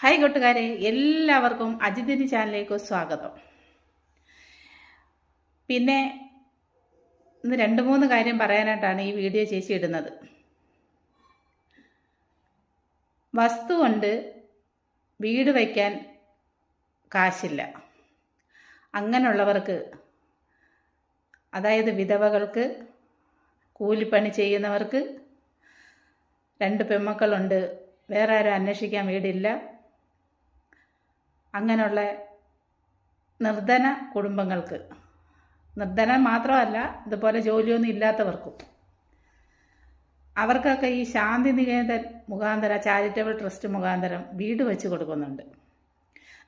Hi കൂട്ടുകാരെ. എല്ലാവർക്കും അജിതിന് ചാനലിലേക്ക് സ്വാഗതം. പിന്നെ ഇന്ന് രണ്ട് മൂന്ന് കാര്യം പറയാനായിട്ടാണ് ഈ വീഡിയോ ചേച്ചി ഇടുന്നത്. വസ്തു കൊണ്ട് വീട് വയ്ക്കാൻ കാശില്ല. അങ്ങനെയുള്ളവർക്ക് അതായത് വിധവകൾക്ക് കൂലിപ്പണി ചെയ്യുന്നവർക്ക് രണ്ട് പെമ്മക്കളുണ്ട് വേറെ ആരും അന്വേഷിക്കാൻ വീടില്ല. അങ്ങനെയുള്ള നിർധന കുടുംബങ്ങൾക്ക്. നിർധനം മാത്രമല്ല ഇതുപോലെ ജോലിയൊന്നും ഇല്ലാത്തവർക്കും. അവർക്കൊക്കെ ഈ ശാന്തി നികേതൻ മുഖാന്തര ചാരിറ്റബിൾ ട്രസ്റ്റ് മുഖാന്തരം വീട് വെച്ച് കൊടുക്കുന്നുണ്ട്.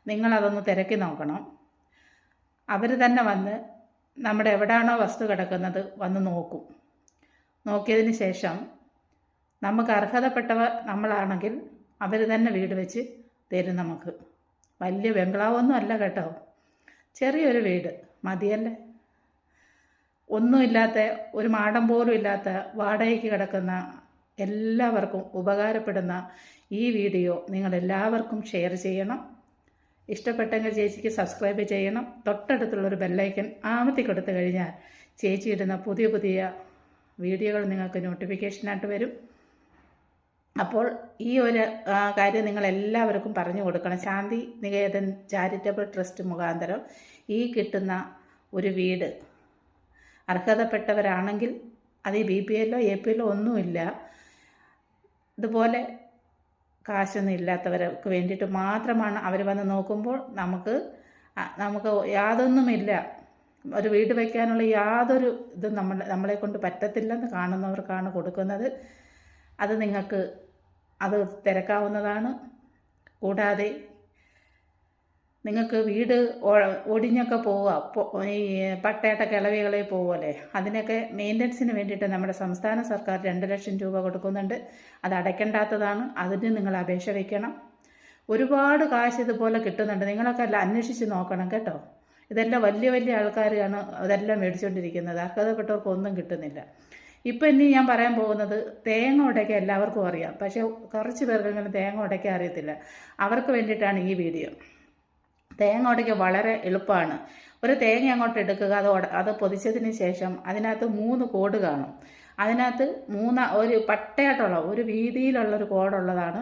നിങ്ങളതൊന്ന് തിരക്കി നോക്കണം. അവർ തന്നെ വന്ന് നമ്മുടെ എവിടെയാണോ വസ്തു കിടക്കുന്നത് വന്ന് നോക്കും. നോക്കിയതിന് ശേഷം നമുക്ക് അർഹതപ്പെട്ടവ നമ്മളാണെങ്കിൽ അവർ തന്നെ വീട് വെച്ച് തരും നമുക്ക്. വലിയ ബംഗ്ലാവൊന്നും അല്ല കേട്ടോ. ചെറിയൊരു വീട്. മതിയല്ലേ? ഒന്നുമില്ലാത്ത ഒരു മാടം പോലും ഇല്ലാത്ത വാടകയ്ക്ക് കിടക്കുന്ന എല്ലാവർക്കും ഉപകാരപ്പെടുന്ന ഈ വീഡിയോ നിങ്ങൾ എല്ലാവർക്കും ഷെയർ ചെയ്യണം. ഇഷ്ടപ്പെട്ടെങ്കിൽ ചേച്ചിക്ക് സബ്സ്ക്രൈബ് ചെയ്യണം. തൊട്ടടുത്തുള്ളൊരു ബെല്ലൈക്കൻ ആമത്തി കൊടുത്തു കഴിഞ്ഞാൽ ചേച്ചി ഇടുന്ന പുതിയ പുതിയ വീഡിയോകൾ നിങ്ങൾക്ക് നോട്ടിഫിക്കേഷനായിട്ട് വരും. അപ്പോൾ ഈ ഒരു കാര്യം നിങ്ങൾ എല്ലാവർക്കും പറഞ്ഞു കൊടുക്കണം. ശാന്തി നികേതൻ ചാരിറ്റബിൾ ട്രസ്റ്റ് മുഖാന്തരം ഈ കിട്ടുന്ന ഒരു വീട് അർഹതപ്പെട്ടവരാണെങ്കിൽ അത് ബി പി എല്ലോ എ പി എല്ലോ ഒന്നുമില്ല. ഇതുപോലെ കാശൊന്നും ഇല്ലാത്തവർക്ക് വേണ്ടിയിട്ട് മാത്രമാണ് അവർ വന്ന് നോക്കുമ്പോൾ നമുക്ക് നമുക്ക് യാതൊന്നുമില്ല. ഒരു വീട് വയ്ക്കാനുള്ള യാതൊരു ഇതും നമ്മൾ നമ്മളെ കൊണ്ട് പറ്റത്തില്ലെന്ന് കാണുന്നവർക്കാണ് കൊടുക്കുന്നത്. അത് നിങ്ങൾക്ക് അത് തിരക്കാവുന്നതാണ്. കൂടാതെ നിങ്ങൾക്ക് വീട് ഒടിഞ്ഞൊക്കെ പോവുക. ഈ പട്ടയട്ട കിളവികളെ പോവുമല്ലേ അതിനൊക്കെ മെയിന്റനൻസിന് വേണ്ടിയിട്ട് നമ്മുടെ സംസ്ഥാന സർക്കാർ രണ്ട് ലക്ഷം രൂപ കൊടുക്കുന്നുണ്ട്. അത് അടയ്ക്കേണ്ടാത്തതാണ്. അതിന് നിങ്ങൾ അപേക്ഷ വയ്ക്കണം ഒരുപാട് കാശ് ഇതുപോലെ കിട്ടുന്നുണ്ട്. നിങ്ങളൊക്കെ എല്ലാം അന്വേഷിച്ച് നോക്കണം കേട്ടോ. ഇതെല്ലാം വലിയ വലിയ ആൾക്കാരാണ് ഇതെല്ലാം മേടിച്ചുകൊണ്ടിരിക്കുന്നത് അർഹതപ്പെട്ടവർക്ക് ഒന്നും കിട്ടുന്നില്ല. ഇപ്പം ഇനി ഞാൻ പറയാൻ പോകുന്നത് തേങ്ങ ഉടയ്ക്കാൻ എല്ലാവർക്കും അറിയാം. പക്ഷേ കുറച്ച് പേർക്കെങ്കിലും തേങ്ങ ഉടയ്ക്കാൻ അറിയത്തില്ല. അവർക്ക് വേണ്ടിയിട്ടാണ് ഈ വീഡിയോ. തേങ്ങ ഉടയ്ക്ക വളരെ എളുപ്പമാണ്. ഒരു തേങ്ങ അങ്ങോട്ട് എടുക്കുക അത് അത് പൊതിച്ചതിന് ശേഷം അതിനകത്ത് മൂന്ന് കോഡ് കാണും. അതിനകത്ത് മൂന്ന് ഒരു പട്ടയായിട്ടുള്ള ഒരു വീതിയിലുള്ള ഒരു കോഡുള്ളതാണ്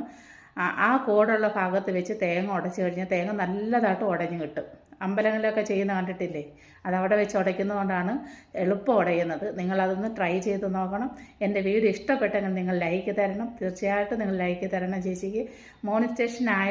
ആ- കോടുള്ള ഭാഗത്ത് വെച്ച് തേങ്ങ ഉടച്ച് കഴിഞ്ഞാൽ തേങ്ങ നല്ലതായിട്ട് ഉടഞ്ഞു കിട്ടും. അമ്പലങ്ങളിലൊക്കെ ചെയ്യുന്ന കണ്ടിട്ടില്ലേ? അതവിടെ വെച്ച് ഉടയ്ക്കുന്നതുകൊണ്ടാണ് എളുപ്പം ഉടയുന്നത്. നിങ്ങളതൊന്ന് ട്രൈ ചെയ്ത് നോക്കണം. എന്റെ വീഡിയോ ഇഷ്ടപ്പെട്ടെങ്കിൽ നിങ്ങൾ ലൈക്ക് തരണം. തീർച്ചയായിട്ടും നിങ്ങൾ ലൈക്ക് തരണം ചേച്ചിക്ക്. മോണിറ്റേഷൻ ആയി